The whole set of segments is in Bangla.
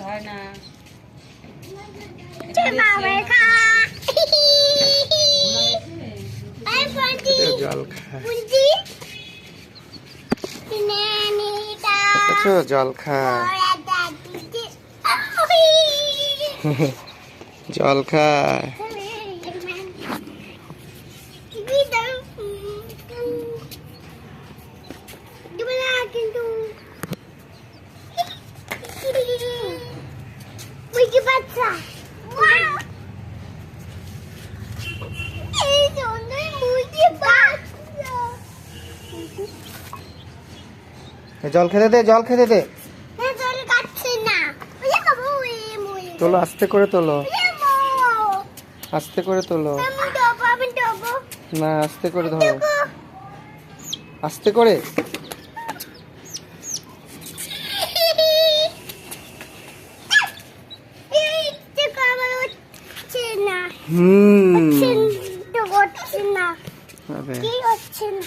হয় না জল খা দেখেছ জল খা মুরগি বাচ্চা জল খেতে দে জল খেতে দে না জল কাটছে না ওই খাব ওই মুই তোলো আস্তে করে তোলো। আস্তে করে তোলো। না আস্তে করে ধরো। আস্তে করে। হুম। হচ্ছে না কি হচ্ছে না?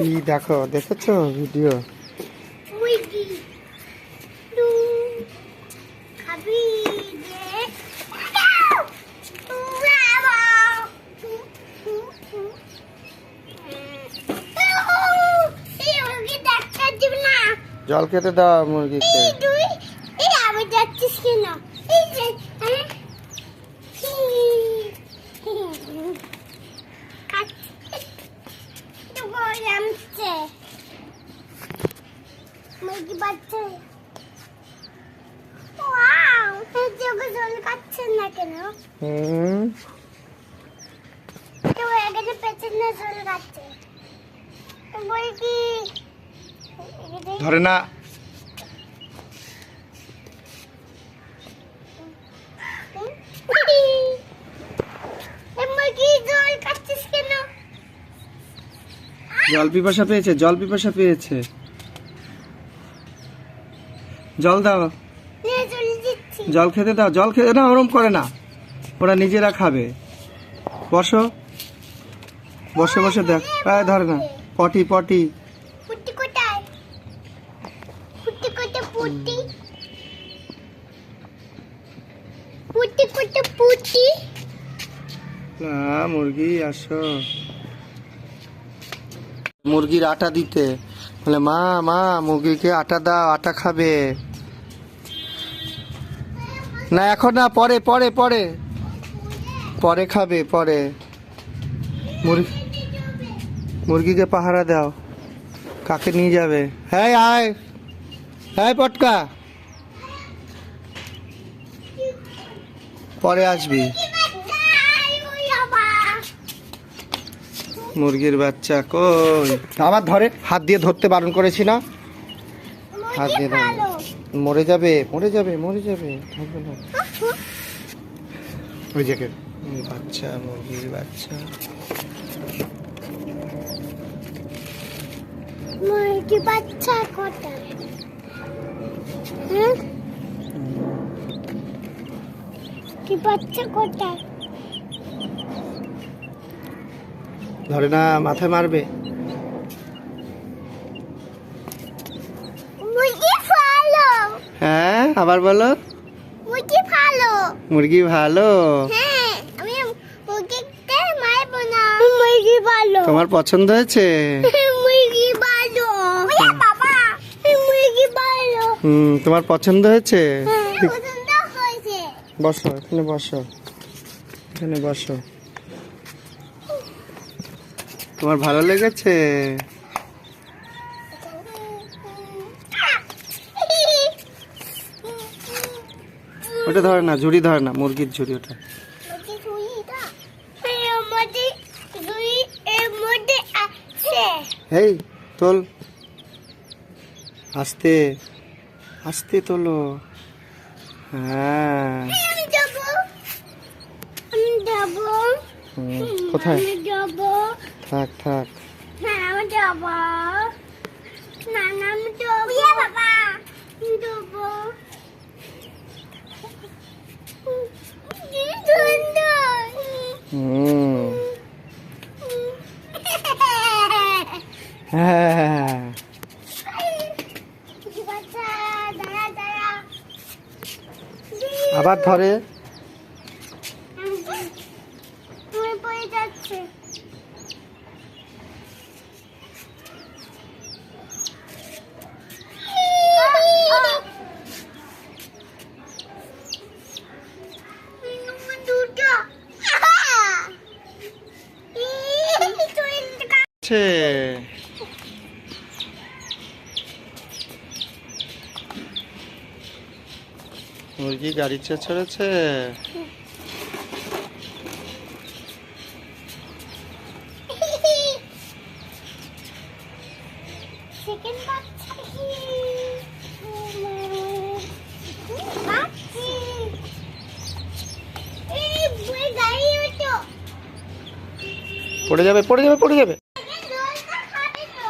কি দেখো দেখেছ ভিডিও জল খেতে দাও মুরগিকে আমি যাচ্ছিস কেন এই যে হ্যাঁ? তো বই আমছে মুরগি বাচ্চা ওয়াও এই চোখে জল কাটছে না কেন হুম তো এখানে পেছনে জল কাটছে মুরগি ধরে না। জল পিপাসা পেয়েছে জল পিপাসা পেয়েছে। জল দাও। জল খেতে দাও জল খেতে না ওরম করে না। ওরা নিজেরা খাবে। বসো। বসে বসে দেখ। আয় ধরে না। পটি পটি। পুটি কোথায়? পুটি কোথায় পুটি? পুটি কোথায় পুটি? না মুরগি আসো। মুরগির আটা দিতে। বলে মা মা মুরগিকে আটা দাও আটা খাবে। না এখন না পরে পরে পরে। পরে খাবে পরে। মুরগি মুরগিকে পাহারা দাও। কাকে নিয়ে যাবে? হ্যাঁ আয়। হ্যাঁ পটকা। পরে আসবি। মুরগির বাচ্চা কই? আমার ধরে হাত দিয়ে ধরতে বারণ করেছি না? হাত দিয়ে ধরে। মরে যাবে মরে যাবে মরে যাবে। ধরবে না। ওই জ্যাকেট বাচ্চা মুরগির বাচ্চা। মুরগি বাচ্চা হ্যাঁ কি বাচ্চা কোথায় ধরে না মাথায় মারবে। মুরগি ভালো। হ্যাঁ আবার বলো। মুরগি ভালো। মুরগি ভালো? হ্যাঁ আমি মারবো না। মুরগি ভালো। তোমার পছন্দ হয়েছে মুরগি ভালো বাবা মুরগি ভালো হুম তোমার পছন্দ হয়েছে? ঠিক- পছন্দ হয়েছে। বসো এখানে বসো। এখানে বসো। তোমার ভালো লেগেছে? ওটা ধরে না ঝুড়ি ধরে না মুরগির ঝুড়ি ওটা। আছে। হেই তোল। আস্তে। আস্তে তোলো। হ্যাঁ। আমি যাব। আমি যাব। কোথায়? যাব। থাক থাক। না আমি যাব না না আমি যাব ইয়ে বাবা আমি যাব কি সুন্দর হুম হ্যাঁ বাচ্চা দাঁড়া দাঁড়া আবার ধরে। তুমি পড়ে যাচ্ছে। দুটো আছে মুরগি গাড়ি চেয়ে চড়েছে পড়ে যাবে পড়ে যাবে পড়ে যাবে জলটা খাবে তো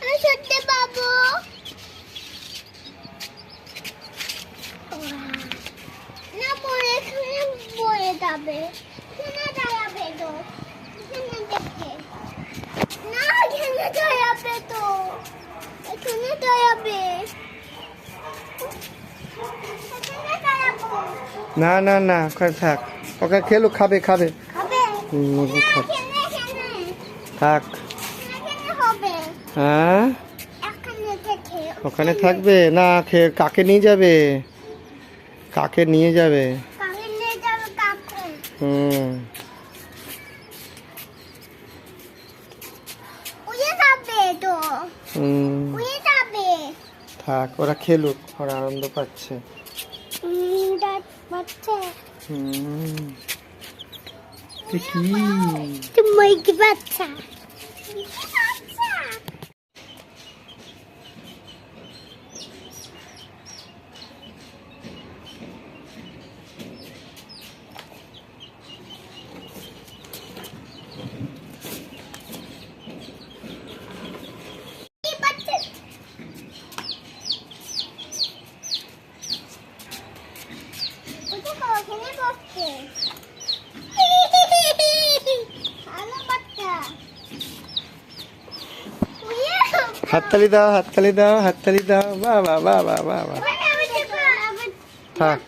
আমি সত্যি পাবো না পরে এখানে বয়ে যাবে তো? দেখে না তো? এখানে না না না ওখানে থাক। ওখানে খেলো খাবে খাবে। মুরগি এখানে থাক। হ্যাঁ? ওখানে থাকবে? না কাকে নিয়ে যাবে? কাকে নিয়ে যাবে? হুম। থাক ওরা খেলুক ওরা আনন্দ পাচ্ছে। হম দাঁত বাচ্চা হুম। কি? তুমি কি বাচ্চা বাচ্চা কি বাচ্চা ওটা কখনো বসছে ভালো বাচ্চা উইয়ে হাততালি দাও হাততালি দাও হাততালি দাও। বা বা বা বা বা থাক।